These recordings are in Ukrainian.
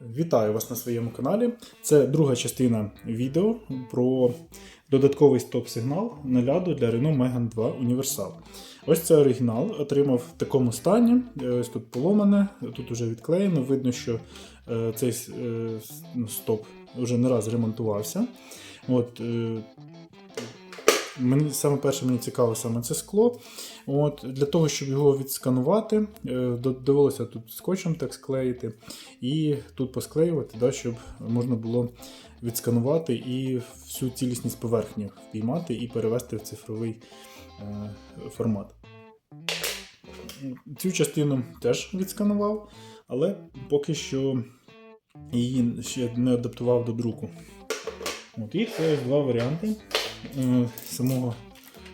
Вітаю вас на своєму каналі. Це друга частина відео про додатковий стоп-сигнал на ляду для Renault Megane 2 Universal. Ось це оригінал, отримав в такому стані. Е, Ось тут поломане, тут вже відклеєно. Видно, що е, цей е, ну, стоп вже не раз ремонтувався. От, Мені саме перше мені цікаво саме це скло. От, Для того, щоб його відсканувати, е, довелося тут скотчем так склеїти і тут посклеювати, да, щоб можна було відсканувати і всю цілісність поверхні впіймати і перевести в цифровий е, формат. Цю частину теж відсканував, але поки що її ще не адаптував до друку. От, і це два варіанти самого,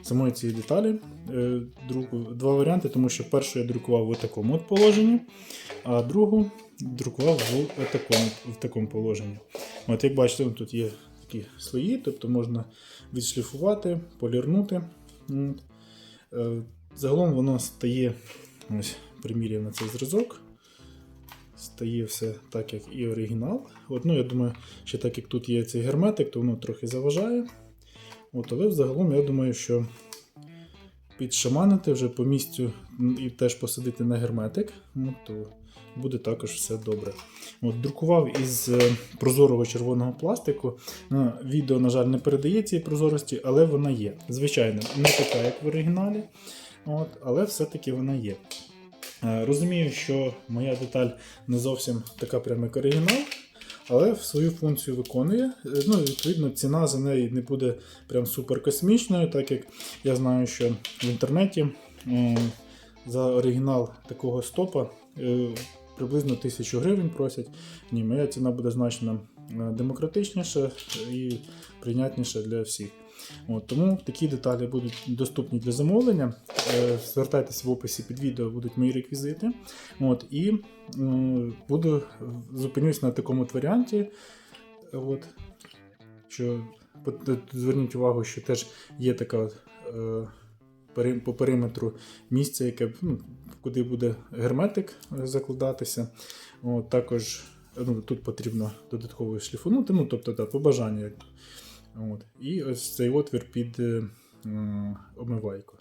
самої цієї деталі. Е, друку, два варіанти, тому що першу я друкував в такому от положенні, а другу друкував в такому, в такому положенні. От, як бачите, тут є такі слої, тобто можна відшліфувати, полірнути. Е, Загалом воно стає, ось приміряв на цей зразок. Стає все так, як і оригінал. От, ну, я думаю, що так як тут є цей герметик, то воно трохи заважає. От, але взагалом я думаю, що підшаманити вже по місцю і теж посадити на герметик, ну, то буде також все добре. От, друкував із е, прозорого червоного пластику. Відео, на жаль, не передає цієї прозорості, але вона є. Звичайно, не така, як в оригіналі, от, але все-таки вона є. Е, Розумію, що моя деталь не зовсім така прямо як оригінал, але свою функцію виконує. Е, Ну, відповідно, ціна за неї не буде прям супер космічною, так як я знаю, що в інтернеті м, за оригінал такого стопа е, приблизно 1000 гривень просять. Ні, моя ціна буде значно е, демократичніша і прийнятніша для всіх. От, тому такі деталі будуть доступні для замовлення. Е, Звертайтеся в описі під відео, будуть мої реквізити. От, і буду зупинюсь на такому варіанті. От, що зверніть увагу, що теж є така е, по периметру місце, яке ну, куди буде герметик закладатися. От, також ну, тут потрібно додатково шліфунути, ну, тобто так, по. От. І ось цей отвір під е, омивайку.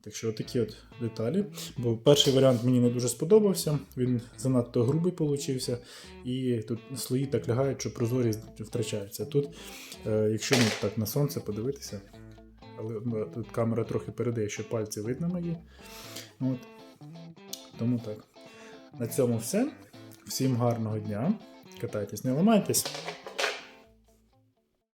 Так що такі от деталі. Бо перший варіант мені не дуже сподобався, він занадто грубий получився, і тут слої так лягають, що прозорість втрачається. Тут, е, якщо ну, так на сонце подивитися, але тут камера трохи передає, що пальці видно мої. От. Тому так. На цьому все. Всім гарного дня. Катайтесь, не ламайтесь.